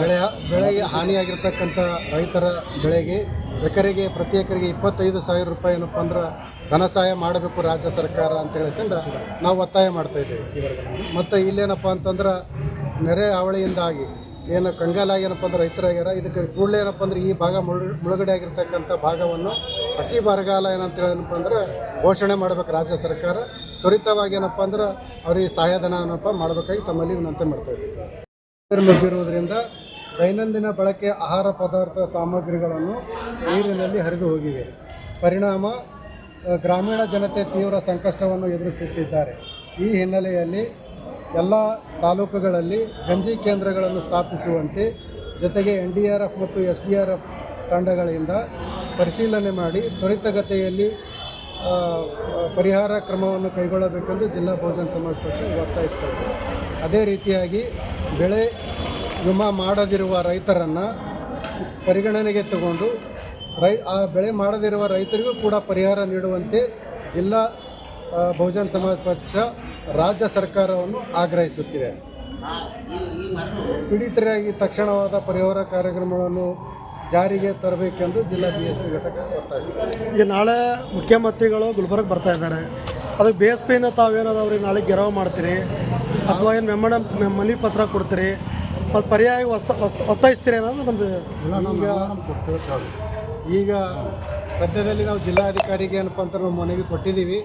ಬೆಳೆ ಬೆಳೆಗೆ ಹಾನಿಯಾಗಿರ್ತಕ್ಕಂಥ ರೈತರ ಬೆಳೆಗೆ, ಎಕರೆಗೆ, ಪ್ರತಿ ಎಕರೆಗೆ ಇಪ್ಪತ್ತೈದು ಸಾವಿರ ರೂಪಾಯಿ ಏನಪ್ಪ ಅಂದ್ರೆ ಧನ ಸಹಾಯ ಮಾಡಬೇಕು ರಾಜ್ಯ ಸರ್ಕಾರ ಅಂತ ಹೇಳಿಸಿಂದ ನಾವು ಒತ್ತಾಯ ಮಾಡ್ತಾ ಇದ್ದೇವೆ. ಮತ್ತು ಇಲ್ಲೇನಪ್ಪ ಅಂತಂದ್ರೆ ನೆರೆ ಹಾವಳಿಯಿಂದಾಗಿ ಏನು ಕಂಗಾಲಾಗಿ ಏನಪ್ಪ ಅಂದ್ರೆ ರೈತರಾಗ್ಯಾರ ಇದಕ್ಕೆ ಕೂಡಲೇ ಏನಪ್ಪ ಅಂದ್ರೆ ಈ ಭಾಗ ಮುಳು, ಮುಳುಗಡೆ ಆಗಿರ್ತಕ್ಕಂಥ ಭಾಗವನ್ನು ಹಸಿ ಬರಗಾಲ ಏನಂತ ಏನಪ್ಪ ಅಂದ್ರೆ ಘೋಷಣೆ ಮಾಡಬೇಕು ರಾಜ್ಯ ಸರ್ಕಾರ. ತ್ವರಿತವಾಗಿ ಏನಪ್ಪ ಅಂದ್ರೆ ಅವ್ರಿಗೆ ಸಹಾಯಧನ ಏನಪ್ಪ ಮಾಡಬೇಕಾಗಿ ತಮ್ಮಲ್ಲಿ ವಿನಂತಿ ಮಾಡ್ತಾ ಇದ್ದೀವಿ. ನುಗ್ಗಿರುವುದರಿಂದ ದೈನಂದಿನ ಬಳಕೆ ಆಹಾರ ಪದಾರ್ಥ ಸಾಮಗ್ರಿಗಳನ್ನು ನೀರಿನಲ್ಲಿ ಹರಿದು ಹೋಗಿವೆ. ಪರಿಣಾಮ ಗ್ರಾಮೀಣ ಜನತೆ ತೀವ್ರ ಸಂಕಷ್ಟವನ್ನು ಎದುರಿಸುತ್ತಿದ್ದಾರೆ. ಈ ಹಿನ್ನೆಲೆಯಲ್ಲಿ ಎಲ್ಲ ತಾಲೂಕುಗಳಲ್ಲಿ ಗಂಜಿ ಕೇಂದ್ರಗಳನ್ನು ಸ್ಥಾಪಿಸುವಂತೆ ಜೊತೆಗೆ ಎನ್ ಮತ್ತು ಎಸ್ ತಂಡಗಳಿಂದ ಪರಿಶೀಲನೆ ಮಾಡಿ ತ್ವರಿತಗತಿಯಲ್ಲಿ ಪರಿಹಾರ ಕ್ರಮವನ್ನು ಕೈಗೊಳ್ಳಬೇಕೆಂದು ಜಿಲ್ಲಾ ಬಹುಜನ ಸಮಾಜ ಪಕ್ಷ ಒತ್ತಾಯಿಸ್ತಾ ಇದೆ ಅದೇ ರೀತಿಯಾಗಿ ಬೆಳೆ ವಿಮಾ ಮಾಡದಿರುವ ರೈತರನ್ನು ಪರಿಗಣನೆಗೆ ತಗೊಂಡು ರೈ ಆ ಬೆಳೆ ಮಾಡದಿರುವ ರೈತರಿಗೂ ಕೂಡ ಪರಿಹಾರ ನೀಡುವಂತೆ ಜಿಲ್ಲಾ ಬಹುಜನ ಸಮಾಜ ಪಕ್ಷ ರಾಜ್ಯ ಸರ್ಕಾರವನ್ನು ಆಗ್ರಹಿಸುತ್ತಿದೆ. ಪೀಡಿತರಾಗಿ ತಕ್ಷಣವಾದ ಪರಿಹಾರ ಕಾರ್ಯಕ್ರಮಗಳನ್ನು ಜಾರಿಗೆ ತರಬೇಕೆಂದು ಜಿಲ್ಲಾ ಬಿ ಎಸ್ ಪಿ ಘಟಕ ಒತ್ತಾಯಿಸ್ತಾರೆ ಈಗ ನಾಳೆ ಮುಖ್ಯಮಂತ್ರಿಗಳು ಗುಲ್ಬರ್ಗ ಬರ್ತಾ ಇದ್ದಾರೆ. ಅದಕ್ಕೆ ಬಿ ಎಸ್ ಪಿನ ತಾವೇನಾದ್ರು ಅವ್ರಿಗೆ ನಾಳೆ ಗೆರವು ಮಾಡ್ತೀರಿ? ಅಥವಾ ಏನು ಮೆಮ್ಮಣ ಮನವಿ ಪತ್ರ ಕೊಡ್ತೀರಿ? ಮತ್ತು ಪರ್ಯಾಯ ಒತ್ತ ಒತ್ತ- ಒತ್ತಾಯಿಸ್ತೀರಿ ಅನ್ನೋದು ನಮ್ಮದು ಈಗ ಈಗ ಸದ್ಯದಲ್ಲಿ ನಾವು ಜಿಲ್ಲಾಧಿಕಾರಿಗೆ ಏನಪ್ಪ ಅಂತ ನಾವು ಮನವಿ ಕೊಟ್ಟಿದ್ದೀವಿ.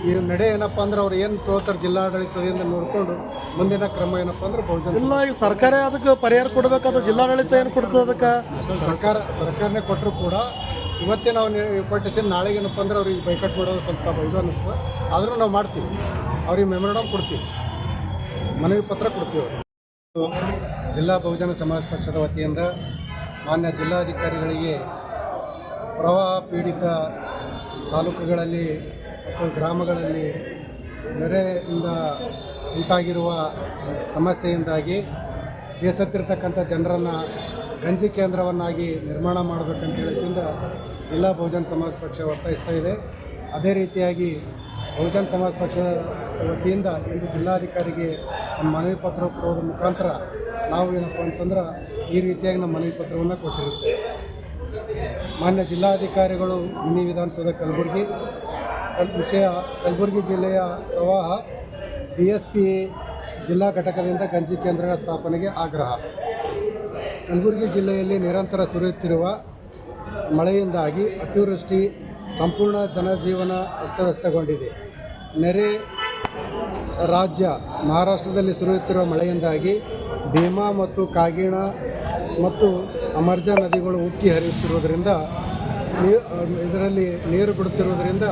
ಈ ನಡೆ ಏನಪ್ಪ ಅಂದ್ರೆ ಅವ್ರು ಏನು ತೋತಾರೆ ಜಿಲ್ಲಾಡಳಿತದಿಂದ ನೋಡ್ಕೊಂಡು ಮುಂದಿನ ಕ್ರಮ ಏನಪ್ಪ ಅಂದ್ರೆ ಬಹುಜನ ಇಲ್ಲ ಈಗ ಸರ್ಕಾರ ಅದಕ್ಕೆ ಪರಿಹಾರ ಕೊಡಬೇಕಾದ ಜಿಲ್ಲಾಡಳಿತ ಏನು ಕೊಡ್ತದೆ ಅದಕ್ಕೆ? ಸರ್ಕಾರ ಸರ್ಕಾರನೇ ಕೊಟ್ಟರು ಕೂಡ ಇವತ್ತೇ ನಾವು ಕೊಟ್ಟಿಸಿ ನಾಳೆಗೆ ಏನಪ್ಪ ಅಂದ್ರೆ ಅವ್ರಿಗೆ ಬೈಕಟ್ ಮಾಡೋದು ಸ್ವಲ್ಪ ಇದು ಅನ್ನಿಸ್ತದೆ ಆದರೂ ನಾವು ಮಾಡ್ತೀವಿ. ಅವ್ರಿಗೆ ಮೆಮೊರಂಡಮ್ ಕೊಡ್ತೀವಿ. ಮನವಿ ಪತ್ರ ಕೊಡ್ತೀವಿ. ಜಿಲ್ಲಾ ಬಹುಜನ ಸಮಾಜ ಪಕ್ಷದ ವತಿಯಿಂದ ಮಾನ್ಯ ಜಿಲ್ಲಾಧಿಕಾರಿಗಳಿಗೆ ಪ್ರವಾಹ ಪೀಡಿತ ತಾಲೂಕುಗಳಲ್ಲಿ ಗ್ರಾಮಗಳಲ್ಲಿ ನೆರೆಯಿಂದ ಉಂಟಾಗಿರುವ ಸಮಸ್ಯೆಯಿಂದಾಗಿ ಬೇಸತ್ತಿರ್ತಕ್ಕಂಥ ಜನರನ್ನು ಗಂಜಿ ಕೇಂದ್ರವನ್ನಾಗಿ ನಿರ್ಮಾಣ ಮಾಡಬೇಕಂತ ಹೇಳಿಸಿಂದ ಜಿಲ್ಲಾ ಬಹುಜನ ಸಮಾಜ ಪಕ್ಷ ಒತ್ತಾಯಿಸ್ತಾ ಇದೆ. ಅದೇ ರೀತಿಯಾಗಿ ಬಹುಜನ ಸಮಾಜ ಪಕ್ಷದ ವತಿಯಿಂದ ಇಂದು ಜಿಲ್ಲಾಧಿಕಾರಿಗೆ ನಮ್ಮ ಮನವಿ ಪತ್ರ ಕೊಡೋದ್ರ ಮುಖಾಂತರ ನಾವು ಏನಪ್ಪ ಅಂತಂದ್ರೆ ಈ ರೀತಿಯಾಗಿ ನಮ್ಮ ಮನವಿ ಪತ್ರವನ್ನು ಕೊಟ್ಟಿರುತ್ತೇವೆ. ಮಾನ್ಯ ಜಿಲ್ಲಾಧಿಕಾರಿಗಳು ಮಿನಿ ವಿಧಾನಸೌಧ ಕಲಬುರಗಿ ಕಲ್ ವಿಷಯ ಕಲಬುರಗಿ ಜಿಲ್ಲೆಯ ಪ್ರವಾಹ ಬಿ ಎಸ್ ಪಿ ಜಿಲ್ಲಾ ಘಟಕದಿಂದ ಗಂಜಿ ಕೇಂದ್ರಗಳ ಸ್ಥಾಪನೆಗೆ ಆಗ್ರಹ. ಕಲಬುರಗಿ ಜಿಲ್ಲೆಯಲ್ಲಿ ನಿರಂತರ ಸುರಿಯುತ್ತಿರುವ ಮಳೆಯಿಂದಾಗಿ ಅತಿವೃಷ್ಟಿ, ಸಂಪೂರ್ಣ ಜನಜೀವನ ಅಸ್ತವ್ಯಸ್ತಗೊಂಡಿದೆ. ನೆರೆ ರಾಜ್ಯ ಮಹಾರಾಷ್ಟ್ರದಲ್ಲಿ ಸುರಿಯುತ್ತಿರುವ ಮಳೆಯಿಂದಾಗಿ ಭೀಮಾ ಮತ್ತು ಕಾಗಿಣ ಮತ್ತು ಅಮರ್ಜಾ ನದಿಗಳು ಉಕ್ಕಿ ಹರಿಯುತ್ತಿರುವುದರಿಂದ ಇದರಲ್ಲಿ ನೀರು ಬಿಡುತ್ತಿರುವುದರಿಂದ